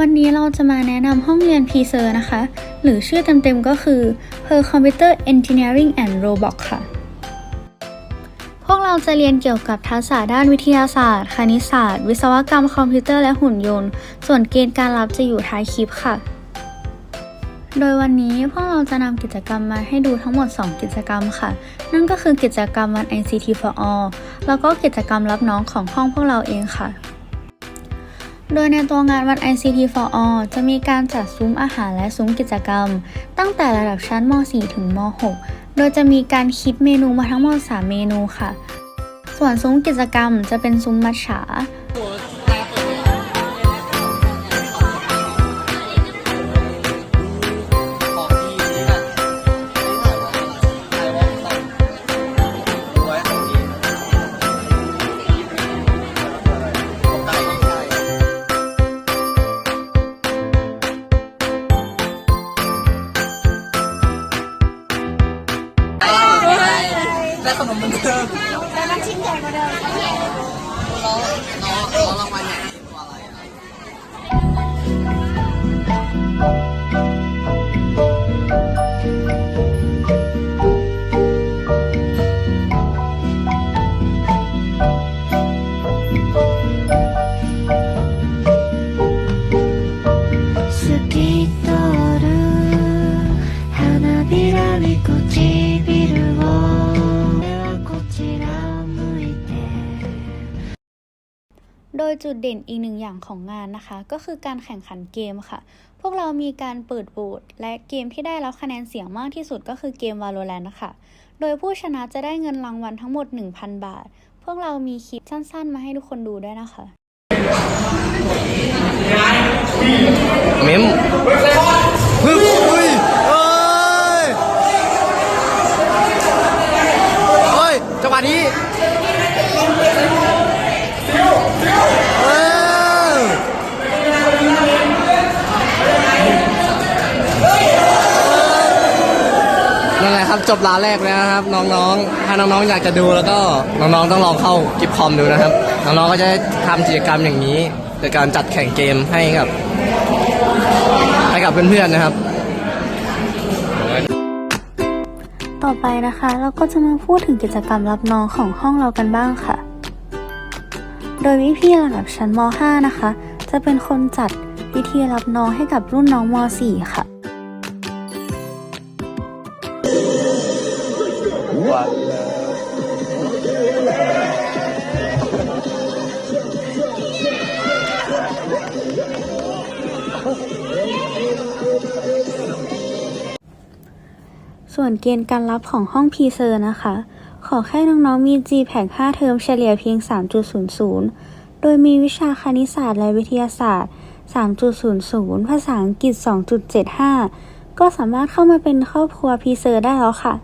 วันนี้เราจะมาแนะนำห้องเรียน p s e r นะคะ หรือชื่อเต็มๆก็คือ Per Computer Engineering and Robot ค่ะ พวกเราจะเรียนเกี่ยวกับทักษะด้านวิทยาศาสตร์ คณิตศาสตร์ วิศวกรรมคอมพิวเตอร์และหุ่นยนต์ ส่วนเกณฑ์การรับจะอยู่ท้ายคลิปค่ะ โดยวันนี้พวกเราจะนำกิจกรรมมาให้ดูทั้งหมด 2 กิจกรรมค่ะ นั่นก็คือกิจกรรมวัน ICT for All แล้วก็กิจกรรมรับน้องของห้องพวกเราเองค่ะ โดยในตัวงานวัน ICT for All จะมีการจัดซุ้มอาหารและซุ้มกิจกรรม ตั้งแต่ระดับชั้นม .4 ถึงม .6 โดยจะมีการคิดเมนูมาทั้งหมด 3 เมนูค่ะ ส่วนซุ้มกิจกรรมจะเป็นซุ้มมัชฉา ขนมเหมือนเดิมแต่มันชิ้นใหญ่กว่าเดิมเราเราเรารางวัลใหญ่ ยจุดเด่นอีกหนึ่งอย่างของงานนะคะ ก็คือการแข่งขันเกมค่ะ พวกเรามีการเปิดโหวตและเกมที่ได้รับคะแนนเสียงมากที่สุดก็คือเกม Valorant นะคะ โดยผู้ชนะจะได้เงินรางวัลทั้งหมด 1,000 บาท พวกเรามีคลิปสั้นๆ มาให้ทุกคนดูด้วยนะคะเมมฮึบ นั่นแหละครับจบลาแรกแล้วนะครับ น้องๆ ถ้าน้องๆอยากจะดูแล้วก็น้องๆต้องลองเข้ากิฟคอมดูนะครับ น้องๆก็จะได้ทำกิจกรรมอย่างนี้โดยการจัดแข่งเกมให้กับให้กับเพื่อนๆนะครับ ต่อไปนะคะ เราก็จะมาพูดถึงกิจกรรมรับน้องของห้องเรากันบ้างค่ะ โดยวิพี่ระดับชั้นม .5 นะคะ จะเป็นคนจัดพิธีรับน้องให้กับรุ่นน้องม .4 ค่ะ ส่วนเกณฑ์การรับของห้องพีเซอร์นะคะ ขอแค่น้องๆมี GPAC 5 เทอมเฉลี่ยเพียง 3.00 โดยมีวิชาคณิตศาสตร์และวิทยาศาสตร์ 3.00 ภาษาอังกฤษ 2.75 ก็สามารถเข้ามาเป็นครอบครัวพีเซอร์ได้แล้วค่ะ